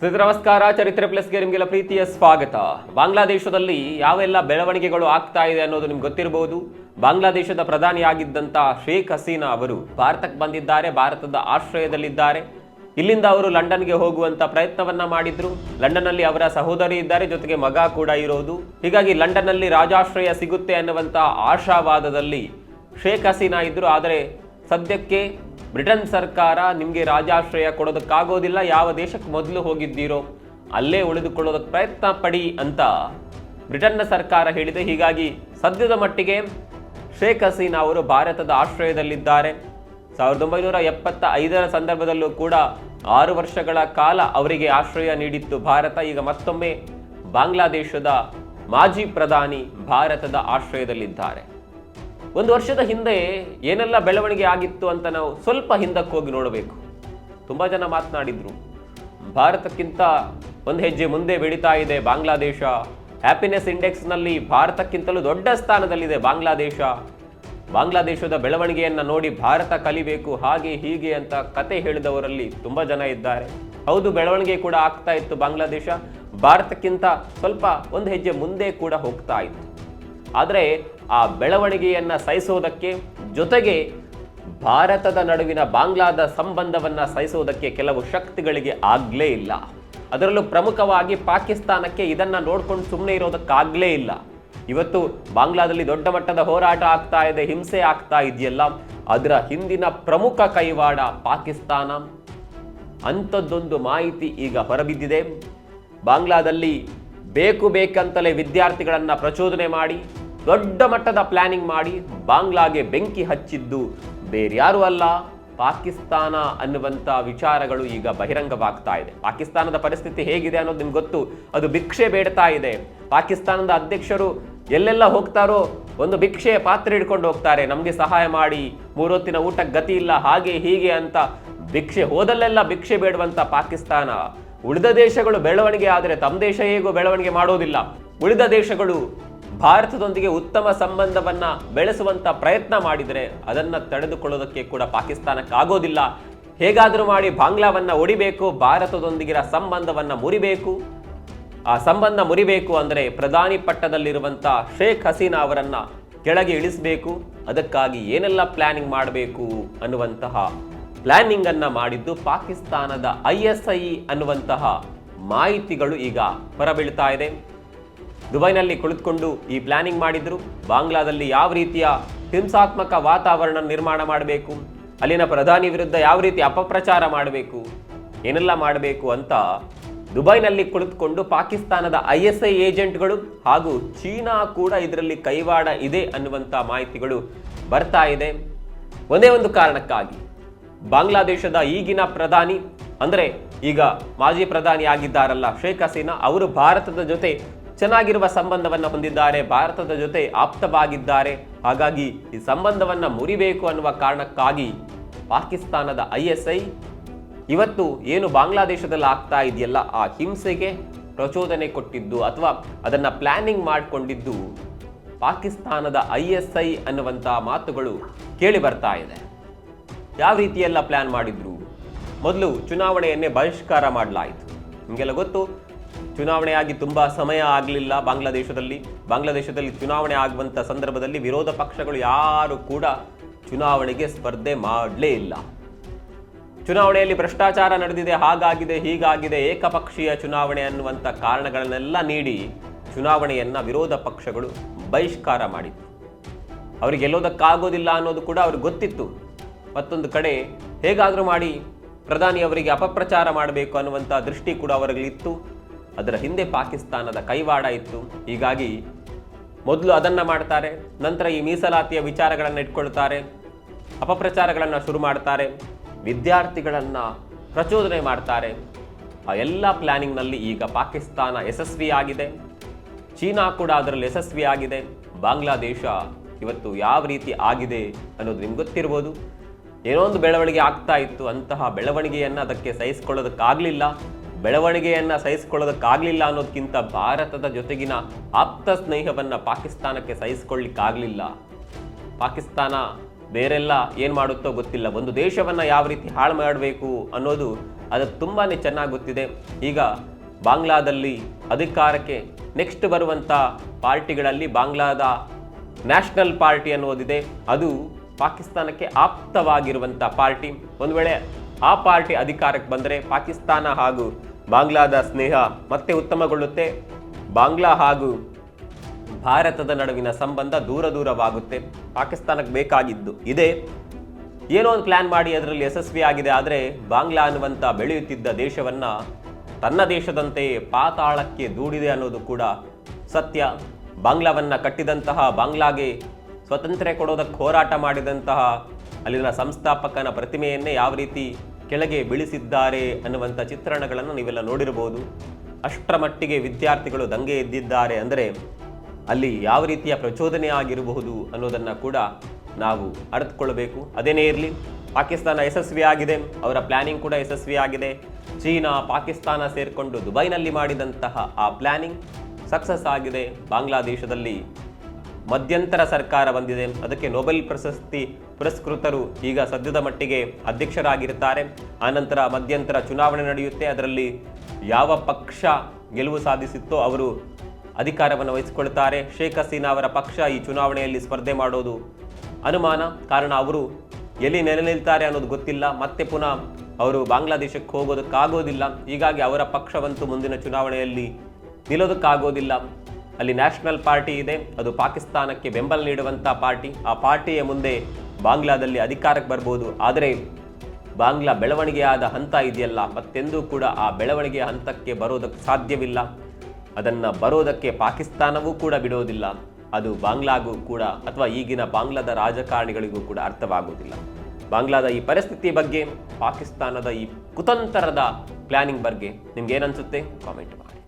ಸ್ನೇಹಿತರೆ, ನಮಸ್ಕಾರ. ಚರಿತ್ರೆ ಪ್ಲಸ್ಗೆ ನಿಮಗೆಲ್ಲ ಪ್ರೀತಿಯ ಸ್ವಾಗತ. ಬಾಂಗ್ಲಾದೇಶದಲ್ಲಿ ಯಾವೆಲ್ಲ ಬೆಳವಣಿಗೆಗಳು ಆಗ್ತಾ ಇದೆ ಅನ್ನೋದು ನಿಮ್ಗೆ ಗೊತ್ತಿರಬಹುದು. ಬಾಂಗ್ಲಾದೇಶದ ಪ್ರಧಾನಿಯಾಗಿದ್ದಂಥ ಶೇಖ್ ಹಸೀನಾ ಅವರು ಭಾರತಕ್ಕೆ ಬಂದಿದ್ದಾರೆ, ಭಾರತದ ಆಶ್ರಯದಲ್ಲಿದ್ದಾರೆ. ಇಲ್ಲಿಂದ ಅವರು ಲಂಡನ್ಗೆ ಹೋಗುವಂತ ಪ್ರಯತ್ನವನ್ನ ಮಾಡಿದ್ರು. ಲಂಡನ್ನಲ್ಲಿ ಅವರ ಸಹೋದರಿ ಇದ್ದಾರೆ, ಜೊತೆಗೆ ಮಗ ಕೂಡ ಇರೋದು. ಹೀಗಾಗಿ ಲಂಡನ್ನಲ್ಲಿ ರಾಜಾಶ್ರಯ ಸಿಗುತ್ತೆ ಅನ್ನುವಂತ ಆಶಾವಾದದಲ್ಲಿ ಶೇಖ್ ಹಸೀನಾ ಇದ್ರು. ಆದರೆ ಸದ್ಯಕ್ಕೆ ಬ್ರಿಟನ್ ಸರ್ಕಾರ ನಿಮಗೆ ರಾಜಾಶ್ರಯ ಕೊಡೋದಕ್ಕಾಗೋದಿಲ್ಲ, ಯಾವ ದೇಶಕ್ಕೆ ಮೊದಲು ಹೋಗಿದ್ದೀರೋ ಅಲ್ಲೇ ಉಳಿದುಕೊಳ್ಳೋದಕ್ಕೆ ಪ್ರಯತ್ನ ಪಡಿ ಅಂತ ಬ್ರಿಟನ್ನ ಸರ್ಕಾರ ಹೇಳಿದೆ. ಹೀಗಾಗಿ ಸದ್ಯದ ಮಟ್ಟಿಗೆ ಶೇಖ್ ಹಸೀನಾ ಅವರು ಭಾರತದ ಆಶ್ರಯದಲ್ಲಿದ್ದಾರೆ. ಸಾವಿರದ ಒಂಬೈನೂರ ಎಪ್ಪತ್ತ ಐದರ ಸಂದರ್ಭದಲ್ಲೂ ಕೂಡ ಆರು ವರ್ಷಗಳ ಕಾಲ ಅವರಿಗೆ ಆಶ್ರಯ ನೀಡಿತ್ತು ಭಾರತ. ಈಗ ಮತ್ತೊಮ್ಮೆ ಬಾಂಗ್ಲಾದೇಶದ ಮಾಜಿ ಪ್ರಧಾನಿ ಭಾರತದ ಆಶ್ರಯದಲ್ಲಿದ್ದಾರೆ. ಒಂದು ವರ್ಷದ ಹಿಂದೆ ಏನೆಲ್ಲ ಬೆಳವಣಿಗೆ ಆಗಿತ್ತು ಅಂತ ನಾವು ಸ್ವಲ್ಪ ಹಿಂದಕ್ಕೆ ಹೋಗಿ ನೋಡಬೇಕು. ತುಂಬ ಜನ ಮಾತನಾಡಿದ್ರು. ಭಾರತಕ್ಕಿಂತ ಒಂದು ಹೆಜ್ಜೆ ಮುಂದೆ ಬೆಳೀತಾ ಇದೆ ಬಾಂಗ್ಲಾದೇಶ. ಹ್ಯಾಪಿನೆಸ್ ಇಂಡೆಕ್ಸ್ನಲ್ಲಿ ಭಾರತಕ್ಕಿಂತಲೂ ದೊಡ್ಡ ಸ್ಥಾನದಲ್ಲಿದೆ ಬಾಂಗ್ಲಾದೇಶ. ಬಾಂಗ್ಲಾದೇಶದ ಬೆಳವಣಿಗೆಯನ್ನು ನೋಡಿ ಭಾರತ ಕಲಿಬೇಕು, ಹಾಗೆ ಹೀಗೆ ಅಂತ ಕತೆ ಹೇಳಿದವರಲ್ಲಿ ತುಂಬ ಜನ ಇದ್ದಾರೆ. ಹೌದು, ಬೆಳವಣಿಗೆ ಕೂಡ ಆಗ್ತಾ ಇತ್ತು ಬಾಂಗ್ಲಾದೇಶ. ಭಾರತಕ್ಕಿಂತ ಸ್ವಲ್ಪ ಒಂದು ಹೆಜ್ಜೆ ಮುಂದೆ ಕೂಡ ಹೋಗ್ತಾ ಇತ್ತು. ಆದರೆ ಆ ಬೆಳವಣಿಗೆಯನ್ನು ಸಹಿಸೋದಕ್ಕೆ ಜೊತೆಗೆ ಭಾರತದ ನಡುವಿನ ಬಾಂಗ್ಲಾದ ಸಂಬಂಧವನ್ನು ಸಹಿಸೋದಕ್ಕೆ ಕೆಲವು ಶಕ್ತಿಗಳಿಗೆ ಆಗಲೇ ಇಲ್ಲ. ಅದರಲ್ಲೂ ಪ್ರಮುಖವಾಗಿ ಪಾಕಿಸ್ತಾನಕ್ಕೆ ಇದನ್ನು ನೋಡ್ಕೊಂಡು ಸುಮ್ಮನೆ ಇರೋದಕ್ಕಾಗಲೇ ಇಲ್ಲ. ಇವತ್ತು ಬಾಂಗ್ಲಾದಲ್ಲಿ ದೊಡ್ಡ ಮಟ್ಟದ ಹೋರಾಟ ಆಗ್ತಾ ಇದೆ, ಹಿಂಸೆ ಆಗ್ತಾ ಇದೆಯಲ್ಲ, ಅದರ ಹಿಂದಿನ ಪ್ರಮುಖ ಕೈವಾಡ ಪಾಕಿಸ್ತಾನ. ಅಂಥದ್ದೊಂದು ಮಾಹಿತಿ ಈಗ ಹೊರಬಿದ್ದಿದೆ. ಬಾಂಗ್ಲಾದಲ್ಲಿ ಬೇಕು ಬೇಕಂತಲೇ ವಿದ್ಯಾರ್ಥಿಗಳನ್ನು ಪ್ರಚೋದನೆ ಮಾಡಿ ದೊಡ್ಡ ಮಟ್ಟದ ಪ್ಲಾನಿಂಗ್ ಮಾಡಿ ಬಾಂಗ್ಲಾಗೆ ಬೆಂಕಿ ಹಚ್ಚಿದ್ದು ಬೇರ್ಯಾರು ಅಲ್ಲ, ಪಾಕಿಸ್ತಾನ ಅನ್ನುವಂಥ ವಿಚಾರಗಳು ಈಗ ಬಹಿರಂಗವಾಗ್ತಾ ಇದೆ. ಪಾಕಿಸ್ತಾನದ ಪರಿಸ್ಥಿತಿ ಹೇಗಿದೆ ಅನ್ನೋದು ನಿಮ್ಗೆ ಗೊತ್ತು. ಅದು ಭಿಕ್ಷೆ ಬೇಡ್ತಾ ಇದೆ. ಪಾಕಿಸ್ತಾನದ ಅಧ್ಯಕ್ಷರು ಎಲ್ಲೆಲ್ಲ ಹೋಗ್ತಾರೋ ಒಂದು ಭಿಕ್ಷೆ ಪಾತ್ರೆ ಹಿಡ್ಕೊಂಡು ಹೋಗ್ತಾರೆ. ನಮಗೆ ಸಹಾಯ ಮಾಡಿ, ಮೂರೊತ್ತಿನ ಊಟಕ್ಕೆ ಗತಿ ಇಲ್ಲ, ಹಾಗೆ ಹೀಗೆ ಅಂತ ಭಿಕ್ಷೆ ಹೋದಲ್ಲೆಲ್ಲ ಭಿಕ್ಷೆ ಬೇಡುವಂತ ಪಾಕಿಸ್ತಾನ. ಉಳಿದ ದೇಶಗಳು ಬೆಳವಣಿಗೆ ಆದರೆ ತಮ್ಮ ದೇಶ ಹೇಗೂ ಬೆಳವಣಿಗೆ ಮಾಡೋದಿಲ್ಲ. ಉಳಿದ ದೇಶಗಳು ಭಾರತದೊಂದಿಗೆ ಉತ್ತಮ ಸಂಬಂಧವನ್ನು ಬೆಳೆಸುವಂಥ ಪ್ರಯತ್ನ ಮಾಡಿದರೆ ಅದನ್ನು ತಡೆದುಕೊಳ್ಳೋದಕ್ಕೆ ಕೂಡ ಪಾಕಿಸ್ತಾನಕ್ಕೆ ಆಗೋದಿಲ್ಲ. ಹೇಗಾದರೂ ಮಾಡಿ ಬಾಂಗ್ಲಾವನ್ನು ಒಡಿಬೇಕು, ಭಾರತದೊಂದಿಗಿನ ಸಂಬಂಧವನ್ನು ಮುರಿಬೇಕು. ಆ ಸಂಬಂಧ ಮುರಿಬೇಕು ಅಂದರೆ ಪ್ರಧಾನಿ ಪಟ್ಟದಲ್ಲಿರುವಂಥ ಶೇಖ್ ಹಸೀನಾ ಅವರನ್ನು ಕೆಳಗೆ ಇಳಿಸಬೇಕು. ಅದಕ್ಕಾಗಿ ಏನೆಲ್ಲ ಪ್ಲಾನಿಂಗ್ ಮಾಡಬೇಕು ಅನ್ನುವಂತಹ ಪ್ಲ್ಯಾನಿಂಗನ್ನು ಮಾಡಿದ್ದು ಪಾಕಿಸ್ತಾನದ ಐ ಎಸ್ ಐ ಅನ್ನುವಂತಹ ಮಾಹಿತಿಗಳು ಈಗ ಹೊರಬೀಳ್ತಾ ಇದೆ. ದುಬೈನಲ್ಲಿ ಕುಳಿತುಕೊಂಡು ಈ ಪ್ಲಾನಿಂಗ್ ಮಾಡಿದ್ರು. ಬಾಂಗ್ಲಾದಲ್ಲಿ ಯಾವ ರೀತಿಯ ಹಿಂಸಾತ್ಮಕ ವಾತಾವರಣ ನಿರ್ಮಾಣ ಮಾಡಬೇಕು? ಅಲ್ಲಿನ ಪ್ರಧಾನಿ ವಿರುದ್ಧ ಯಾವ ರೀತಿ ಅಪಪ್ರಚಾರ ಮಾಡಬೇಕು? ಏನೆಲ್ಲ ಮಾಡಬೇಕು ಅಂತ ದುಬೈನಲ್ಲಿ ಕುಳಿತುಕೊಂಡು ಪಾಕಿಸ್ತಾನದ ಐ ಎಸ್ ಐ ಏಜೆಂಟ್ಗಳು ಹಾಗೂ ಚೀನಾ ಕೂಡ ಇದರಲ್ಲಿ ಕೈವಾಡ ಇದೆ ಅನ್ನುವಂಥ ಮಾಹಿತಿಗಳು ಬರ್ತಾ ಇದೆ. ಒಂದೇ ಒಂದು ಕಾರಣಕ್ಕಾಗಿ. ಬಾಂಗ್ಲಾದೇಶದ ಈಗಿನ ಪ್ರಧಾನಿ, ಅಂದರೆ ಈಗ ಮಾಜಿ ಪ್ರಧಾನಿ ಆಗಿದ್ದಾರಲ್ಲ ಶೇಖ್ ಹಸೀನಾ, ಅವರು ಭಾರತದ ಜೊತೆ ಚೆನ್ನಾಗಿರುವ ಸಂಬಂಧವನ್ನು ಹೊಂದಿದ್ದಾರೆ, ಭಾರತದ ಜೊತೆ ಆಪ್ತವಾಗಿದ್ದಾರೆ. ಹಾಗಾಗಿ ಈ ಸಂಬಂಧವನ್ನು ಮುರಿಬೇಕು ಅನ್ನುವ ಕಾರಣಕ್ಕಾಗಿ ಪಾಕಿಸ್ತಾನದ ಐ ಎಸ್ ಐ ಇವತ್ತು ಏನು ಬಾಂಗ್ಲಾದೇಶದಲ್ಲಿ ಆಗ್ತಾ ಇದೆಯಲ್ಲ, ಆ ಹಿಂಸೆಗೆ ಪ್ರಚೋದನೆ ಕೊಟ್ಟಿದ್ದು ಅಥವಾ ಅದನ್ನು ಪ್ಲಾನಿಂಗ್ ಮಾಡಿಕೊಂಡಿದ್ದು ಪಾಕಿಸ್ತಾನದ ಐ ಎಸ್ ಐ ಅನ್ನುವಂಥ ಮಾತುಗಳು ಕೇಳಿ ಬರ್ತಾ ಇದೆ. ಯಾವ ರೀತಿಯೆಲ್ಲ ಪ್ಲ್ಯಾನ್ ಮಾಡಿದ್ರು? ಮೊದಲು ಚುನಾವಣೆಯನ್ನೇ ಬಹಿಷ್ಕಾರ ಮಾಡಲಾಯಿತು. ನಿಮಗೆಲ್ಲ ಗೊತ್ತು? ಚುನಾವಣೆ ಆಗಿ ತುಂಬ ಸಮಯ ಆಗಲಿಲ್ಲ ಬಾಂಗ್ಲಾದೇಶದಲ್ಲಿ. ಬಾಂಗ್ಲಾದೇಶದಲ್ಲಿ ಚುನಾವಣೆ ಆಗುವಂಥ ಸಂದರ್ಭದಲ್ಲಿ ವಿರೋಧ ಪಕ್ಷಗಳು ಯಾರು ಕೂಡ ಚುನಾವಣೆಗೆ ಸ್ಪರ್ಧೆ ಮಾಡಲೇ ಇಲ್ಲ. ಚುನಾವಣೆಯಲ್ಲಿ ಭ್ರಷ್ಟಾಚಾರ ನಡೆದಿದೆ, ಹಾಗಾಗಿದೆ, ಹೀಗಾಗಿದೆ, ಏಕಪಕ್ಷೀಯ ಚುನಾವಣೆ ಅನ್ನುವಂಥ ಕಾರಣಗಳನ್ನೆಲ್ಲ ನೀಡಿ ಚುನಾವಣೆಯನ್ನ ವಿರೋಧ ಪಕ್ಷಗಳು ಬಹಿಷ್ಕಾರ ಮಾಡಿತ್ತು. ಅವರಿಗೆ ಗೆಲ್ಲೋದಕ್ಕಾಗೋದಿಲ್ಲ ಅನ್ನೋದು ಕೂಡ ಅವ್ರಿಗೆ ಗೊತ್ತಿತ್ತು. ಮತ್ತೊಂದು ಕಡೆ ಹೇಗಾದರೂ ಮಾಡಿ ಪ್ರಧಾನಿ ಅವರಿಗೆ ಅಪಪ್ರಚಾರ ಮಾಡಬೇಕು ಅನ್ನುವಂಥ ದೃಷ್ಟಿ ಕೂಡ ಅವರಿಗಿತ್ತು ಅದರ ಹಿಂದೆ ಪಾಕಿಸ್ತಾನದ ಕೈವಾಡ ಇತ್ತು. ಹೀಗಾಗಿ ಮೊದಲು ಅದನ್ನು ಮಾಡ್ತಾರೆ, ನಂತರ ಈ ಮೀಸಲಾತಿಯ ವಿಚಾರಗಳನ್ನು ಇಟ್ಕೊಳ್ತಾರೆ, ಅಪಪ್ರಚಾರಗಳನ್ನು ಶುರು ಮಾಡ್ತಾರೆ, ವಿದ್ಯಾರ್ಥಿಗಳನ್ನು ಪ್ರಚೋದನೆ ಮಾಡ್ತಾರೆ. ಆ ಎಲ್ಲ ಪ್ಲ್ಯಾನಿಂಗ್ನಲ್ಲಿ ಈಗ ಪಾಕಿಸ್ತಾನ ಯಶಸ್ವಿಯಾಗಿದೆ ಚೀನಾ ಕೂಡ ಅದರಲ್ಲಿ ಯಶಸ್ವಿಯಾಗಿದೆ ಬಾಂಗ್ಲಾದೇಶ ಇವತ್ತು ಯಾವ ರೀತಿ ಆಗಿದೆ ಅನ್ನೋದು ನಿಮ್ಗೆ ಗೊತ್ತಿರ್ಬೋದು. ಏನೋ ಒಂದು ಬೆಳವಣಿಗೆ ಆಗ್ತಾ ಇತ್ತು, ಅಂತಹ ಬೆಳವಣಿಗೆಯನ್ನು ಅದಕ್ಕೆ ಸಹಿಸ್ಕೊಳ್ಳೋದಕ್ಕಾಗಲಿಲ್ಲ. ಬೆಳವಣಿಗೆಯನ್ನು ಸಹಿಸಿಕೊಳ್ಳೋದಕ್ಕಾಗಲಿಲ್ಲ ಅನ್ನೋದಕ್ಕಿಂತ ಭಾರತದ ಜೊತೆಗಿನ ಆಪ್ತ ಸ್ನೇಹವನ್ನು ಪಾಕಿಸ್ತಾನಕ್ಕೆ ಸಹಿಸಿಕೊಳ್ಳಿಕ್ಕಾಗಲಿಲ್ಲ. ಪಾಕಿಸ್ತಾನ ಬೇರೆಲ್ಲ ಏನು ಮಾಡುತ್ತೋ ಗೊತ್ತಿಲ್ಲ. ಒಂದು ದೇಶವನ್ನು ಯಾವ ರೀತಿ ಹಾಳು ಮಾಡಬೇಕು ಅನ್ನೋದು ಅದು ತುಂಬಾ ಚೆನ್ನಾಗಿ ಗೊತ್ತಿದೆ ಈಗ ಬಾಂಗ್ಲಾದಲ್ಲಿ ಅಧಿಕಾರಕ್ಕೆ ನೆಕ್ಸ್ಟ್ ಬರುವಂಥ ಪಾರ್ಟಿಗಳಲ್ಲಿ ಬಾಂಗ್ಲಾದ ನ್ಯಾಷನಲ್ ಪಾರ್ಟಿ ಅನ್ನೋದಿದೆ ಅದು ಪಾಕಿಸ್ತಾನಕ್ಕೆ ಆಪ್ತವಾಗಿರುವಂಥ ಪಾರ್ಟಿ. ಒಂದು ವೇಳೆ ಆ ಪಾರ್ಟಿ ಅಧಿಕಾರಕ್ಕೆ ಬಂದರೆ ಪಾಕಿಸ್ತಾನ ಹಾಗೂ ಬಾಂಗ್ಲಾದ ಸ್ನೇಹ ಮತ್ತೆ ಉತ್ತಮಗೊಳ್ಳುತ್ತೆ. ಬಾಂಗ್ಲಾ ಹಾಗೂ ಭಾರತದ ನಡುವಿನ ಸಂಬಂಧ ದೂರ ದೂರವಾಗುತ್ತೆ. ಪಾಕಿಸ್ತಾನಕ್ಕೆ ಬೇಕಾಗಿದ್ದು ಇದೆ. ಏನೋ ಒಂದು ಪ್ಲ್ಯಾನ್ ಮಾಡಿ ಅದರಲ್ಲಿ ಯಶಸ್ವಿ ಆಗಿದೆ ಆದರೆ ಬಾಂಗ್ಲಾ ಅನ್ನುವಂಥ ಬೆಳೆಯುತ್ತಿದ್ದ ದೇಶವನ್ನು ತನ್ನ ದೇಶದಂತೆ ಪಾತಾಳಕ್ಕೆ ದೂಡಿದೆ ಅನ್ನೋದು ಕೂಡ ಸತ್ಯ. ಬಾಂಗ್ಲಾವನ್ನು ಕಟ್ಟಿದಂತಹ ಬಾಂಗ್ಲಾಗೆ ಸ್ವತಂತ್ರ ಕೊಡೋದಕ್ಕೆ ಹೋರಾಟ ಮಾಡಿದಂತಹ ಅಲ್ಲಿನ ಸಂಸ್ಥಾಪಕನ ಪ್ರತಿಮೆಯನ್ನೇ ಯಾವ ರೀತಿ ಕೆಳಗೆ ಬೀಳಿಸಿದ್ದಾರೆ ಅನ್ನುವಂಥ ಚಿತ್ರಣಗಳನ್ನು ನೀವೆಲ್ಲ ನೋಡಿರಬಹುದು ಅಷ್ಟರ ಮಟ್ಟಿಗೆ ವಿದ್ಯಾರ್ಥಿಗಳು ದಂಗೆ ಎದ್ದಿದ್ದಾರೆ ಅಂದರೆ ಅಲ್ಲಿ ಯಾವ ರೀತಿಯ ಪ್ರಚೋದನೆ ಆಗಿರಬಹುದು ಅನ್ನೋದನ್ನು ಕೂಡ ನಾವು ಅರ್ಥಕೊಳ್ಳಬೇಕು ಅದೇನೇ ಇರಲಿ, ಪಾಕಿಸ್ತಾನ ಯಶಸ್ವಿಯಾಗಿದೆ ಅವರ ಪ್ಲಾನಿಂಗ್ ಕೂಡ ಯಶಸ್ವಿಯಾಗಿದೆ ಚೀನಾ, ಪಾಕಿಸ್ತಾನ ಸೇರಿಕೊಂಡು ದುಬೈನಲ್ಲಿ ಮಾಡಿದಂತಹ ಆ ಪ್ಲಾನಿಂಗ್ ಸಕ್ಸಸ್ ಆಗಿದೆ. ಬಾಂಗ್ಲಾದೇಶದಲ್ಲಿ ಮಧ್ಯಂತರ ಸರ್ಕಾರ ಬಂದಿದೆ. ಅದಕ್ಕೆ ನೊಬೆಲ್ ಪ್ರಶಸ್ತಿ ಪುರಸ್ಕೃತರು ಈಗ ಸದ್ಯದ ಮಟ್ಟಿಗೆ ಅಧ್ಯಕ್ಷರಾಗಿರುತ್ತಾರೆ. ಆನಂತರ ಮಧ್ಯಂತರ ಚುನಾವಣೆ ನಡೆಯುತ್ತೆ. ಅದರಲ್ಲಿ ಯಾವ ಪಕ್ಷ ಗೆಲುವು ಸಾಧಿಸಿತ್ತೋ ಅವರು ಅಧಿಕಾರವನ್ನು ವಹಿಸಿಕೊಳ್ತಾರೆ ಶೇಖ್ ಹಸೀನಾ ಅವರ ಪಕ್ಷ ಈ ಚುನಾವಣೆಯಲ್ಲಿ ಸ್ಪರ್ಧೆ ಮಾಡೋದು ಅನುಮಾನ. ಕಾರಣ ಅವರು ಎಲ್ಲಿ ನೆಲೆ ನಿಲ್ತಾರೆ ಅನ್ನೋದು ಗೊತ್ತಿಲ್ಲ. ಮತ್ತೆ ಪುನಃ ಅವರು ಬಾಂಗ್ಲಾದೇಶಕ್ಕೆ ಹೋಗೋದಕ್ಕಾಗೋದಿಲ್ಲ. ಹೀಗಾಗಿ ಅವರ ಪಕ್ಷವಂತೂ ಮುಂದಿನ ಚುನಾವಣೆಯಲ್ಲಿ ನಿಲ್ಲೋದಕ್ಕಾಗೋದಿಲ್ಲ. ಅಲ್ಲಿ ನ್ಯಾಷನಲ್ ಪಾರ್ಟಿ ಇದೆ. ಅದು ಪಾಕಿಸ್ತಾನಕ್ಕೆ ಬೆಂಬಲ ನೀಡುವಂಥ ಪಾರ್ಟಿ. ಆ ಪಾರ್ಟಿಯ ಮುಂದೆ ಬಾಂಗ್ಲಾದಲ್ಲಿ ಅಧಿಕಾರಕ್ಕೆ ಬರ್ಬೋದು. ಆದರೆ ಬಾಂಗ್ಲಾ ಬೆಳವಣಿಗೆಯಾದ ಹಂತ ಇದೆಯಲ್ಲ, ಮತ್ತೆಂದೂ ಕೂಡ ಆ ಬೆಳವಣಿಗೆಯ ಹಂತಕ್ಕೆ ಬರೋದಕ್ಕೆ ಸಾಧ್ಯವಿಲ್ಲ. ಅದನ್ನು ಬರೋದಕ್ಕೆ ಪಾಕಿಸ್ತಾನವೂ ಕೂಡ ಬಿಡೋದಿಲ್ಲ. ಅದು ಬಾಂಗ್ಲಾಗೂ ಕೂಡ ಅಥವಾ ಈಗಿನ ಬಾಂಗ್ಲಾದ ರಾಜಕಾರಣಿಗಳಿಗೂ ಕೂಡ ಅರ್ಥವಾಗುವುದಿಲ್ಲ ಬಾಂಗ್ಲಾದ ಈ ಪರಿಸ್ಥಿತಿ ಬಗ್ಗೆ ಪಾಕಿಸ್ತಾನದ ಈ ಕುತಂತ್ರದ ಪ್ಲಾನಿಂಗ್ ಬಗ್ಗೆ ನಿಮ್ಗೆ ಏನನ್ಸುತ್ತೆ ಕಾಮೆಂಟ್ ಮಾಡಿ.